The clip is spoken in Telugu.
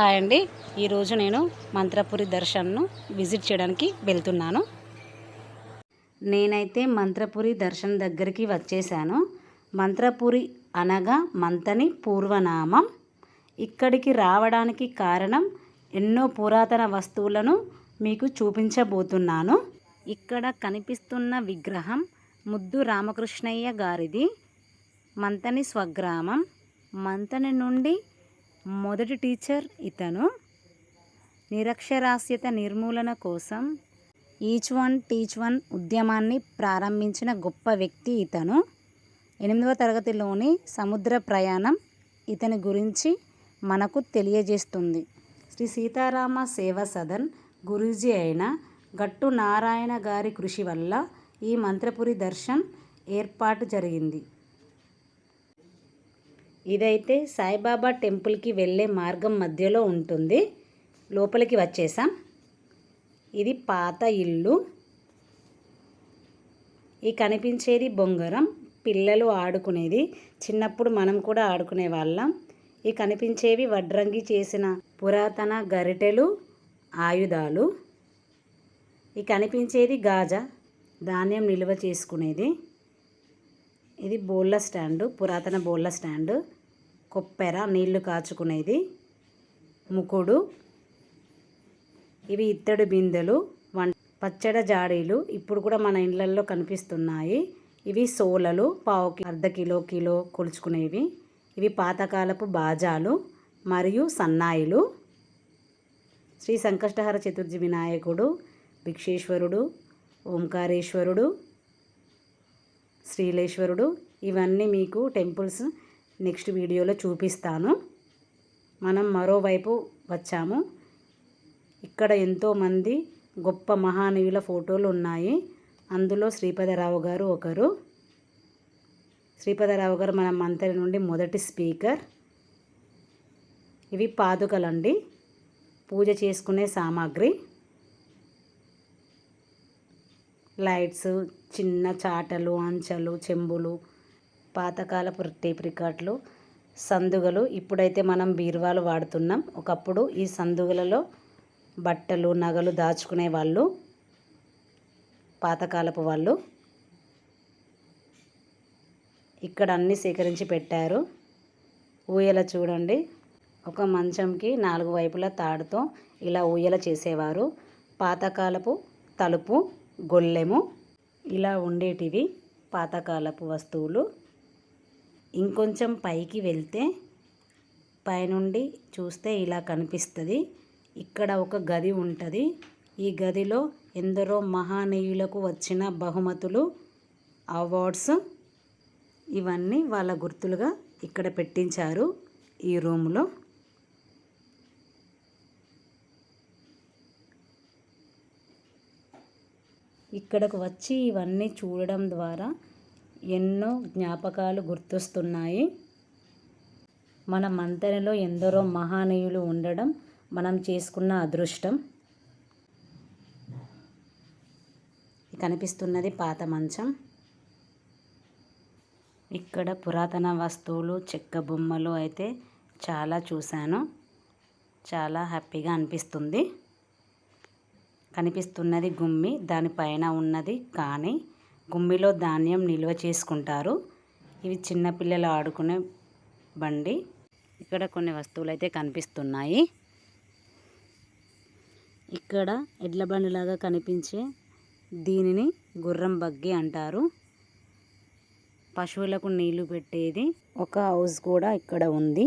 హాయ్ అండి. ఈరోజు నేను మంత్రపురి దర్శన్ను విజిట్ చేయడానికి వెళ్తున్నాను. నేనైతే మంత్రపురి దర్శన్ దగ్గరికి వచ్చేసాను. మంత్రపురి అనగా మంతని పూర్వనామం. ఇక్కడికి రావడానికి కారణం ఎన్నో పురాతన వస్తువులను మీకు చూపించబోతున్నాను. ఇక్కడ కనిపిస్తున్న విగ్రహం ముద్దు రామకృష్ణయ్య గారిది. మంతని స్వగ్రామం. మంతని నుండి మొదటి టీచర్ ఇతను. నిరక్షరాస్యత నిర్మూలన కోసం ఈచ్ వన్ టీచ్ వన్ ఉద్యమాన్ని ప్రారంభించిన గొప్ప వ్యక్తి ఇతను. ఎనిమిదవ తరగతిలోని సముద్ర ప్రయాణం ఇతని గురించి మనకు తెలియజేస్తుంది. శ్రీ సీతారామ సేవ సదన్ గురూజీ అయిన గట్టు నారాయణ గారి కృషి వల్ల ఈ మంత్రపురి దర్శన్ ఏర్పాటు జరిగింది. ఇదైతే సాయిబాబా టెంపుల్కి వెళ్ళే మార్గం మధ్యలో ఉంటుంది. లోపలికి వచ్చేసాం. ఇది పాత ఇల్లు. ఈ కనిపించేది బొంగరం. పిల్లలు ఆడుకునేది. చిన్నప్పుడు మనం కూడా ఆడుకునే వాళ్ళం. ఈ కనిపించేవి వడ్రంగి చేసిన పురాతన గరిటెలు ఆయుధాలు. ఈ కనిపించేది గాజా. ధాన్యం నిల్వ చేసుకునేది. ఇది బోళ్ళ స్టాండు పురాతన బోళ్ళ స్టాండు. కొప్పెర నీళ్ళు కాచుకునేది. ముకుడు ఇవి ఇత్తడి బిందెలు వంట పచ్చడ జాడీలు ఇప్పుడు కూడా మన ఇళ్ళల్లో కనిపిస్తున్నాయి. ఇవి సోలలు పావు అర్ధ కిలో కిలో కొలుచుకునేవి. ఇవి పాతకాలపు బాజాలు మరియు సన్నాయిలు. శ్రీ సంకష్టహర చతుర్థి వినాయకుడు భిక్షేశ్వరుడు ఓంకారేశ్వరుడు శ్రీలేశ్వరుడు ఇవన్నీ మీకు టెంపుల్స్ నెక్స్ట్ వీడియోలో చూపిస్తాను. మనం మరోవైపు వచ్చాము. ఇక్కడ ఎంతోమంది గొప్ప మహానీయుల ఫోటోలు ఉన్నాయి. అందులో శ్రీపదరావు గారు ఒకరు. శ్రీపదరావు గారు మన మంత్రి నుండి మొదటి స్పీకర్. ఇవి పాదుకలండి. పూజ చేసుకునే సామాగ్రి. లైట్స్ చిన్న చాటలు అంచలు చెంబులు పాతకాలపు టేప్ రికార్డులు సందుగలు. ఇప్పుడైతే మనం బీరువాలు వాడుతున్నాం. ఒకప్పుడు ఈ సందుగలలో బట్టలు నగలు దాచుకునే వాళ్ళు పాతకాలపు వాళ్ళు ఇక్కడ అన్నీ సేకరించి పెట్టారు. ఊయల చూడండి. ఒక మంచంకి నాలుగు వైపులా తాడుతో ఇలా ఊయల చేసేవారు. పాతకాలపు తలుపు గొల్లెము. ఇలా ఉండేటివి పాతకాలపు వస్తువులు. ఇంకొంచెం పైకి వెళ్తే పైనుండి చూస్తే ఇలా కనిపిస్తుంది. ఇక్కడ ఒక గది ఉంటుంది. ఈ గదిలో ఎందరో మహానీయులకు వచ్చిన బహుమతులు అవార్డ్స్ ఇవన్నీ వాళ్ళ గుర్తులుగా ఇక్కడ పెట్టించారు ఈ రూమ్లో. ఇక్కడకు వచ్చి ఇవన్నీ చూడడం ద్వారా ఎన్నో జ్ఞాపకాలు గుర్తొస్తున్నాయి. మన మంతెనలో ఎందరో మహానీయులు ఉండడం మనం చేసుకున్న అదృష్టం. కనిపిస్తున్నది పాత మంచం. ఇక్కడ పురాతన వస్తువులు చెక్క బొమ్మలు అయితే చాలా చూశాను. చాలా హ్యాపీగా అనిపిస్తుంది. కనిపిస్తున్నది గుమ్మి దానిపైన ఉన్నది కానీ గుమ్మిలో ధాన్యం నిల్వ చేసుకుంటారు. ఇవి చిన్నపిల్లలు ఆడుకునే బండి. ఇక్కడ కొన్ని వస్తువులు అయితే కనిపిస్తున్నాయి. ఇక్కడ ఎడ్ల బండిలాగా కనిపించే దీనిని గుర్రం బగ్గి అంటారు. పశువులకు నీళ్ళు పెట్టేది. ఒక హౌస్ కూడా ఇక్కడ ఉంది.